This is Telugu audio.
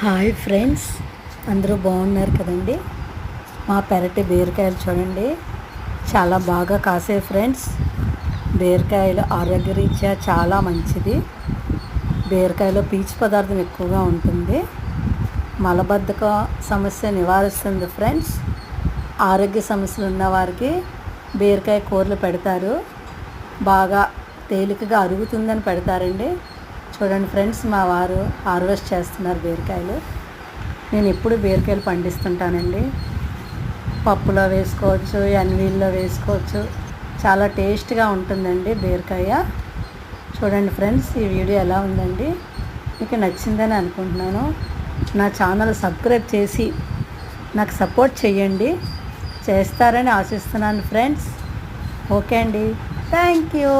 హాయ్ ఫ్రెండ్స్ అందరూ బాగున్నారు కదండి? మా పెరటి బీరకాయలు చూడండి. చాలా బాగా కాసే ఫ్రెండ్స్. బీరకాయలు ఆరోగ్యరీత్యా చాలా మంచిది. బీరకాయలో పీచు పదార్థం ఎక్కువగా ఉంటుంది. మలబద్ధక సమస్య నివారిస్తుంది ఫ్రెండ్స్. ఆరోగ్య సమస్యలు ఉన్న వారికి బీరకాయ కూరలు పెడతారు. బాగా తేలికగా అరుగుతుందని పెడతారండి. చూడండి ఫ్రెండ్స్ మా వారు హార్వెస్ట్ చేస్తున్నారు బీరకాయలు. నేను ఎప్పుడు బీరకాయలు పండిస్తుంటానండి. పప్పులో వేసుకోవచ్చు ఎన్వీల్లో వేసుకోవచ్చు. చాలా టేస్ట్గా ఉంటుందండి బీరకాయ. చూడండి ఫ్రెండ్స్ ఈ వీడియో ఎలా ఉందండి? మీకు నచ్చిందని అనుకుంటున్నాను. నా ఛానల్ సబ్స్క్రైబ్ చేసి నాకు సపోర్ట్ చేయండి చేస్తారని ఆశిస్తున్నాను ఫ్రెండ్స్. ఓకే అండి. Thank you.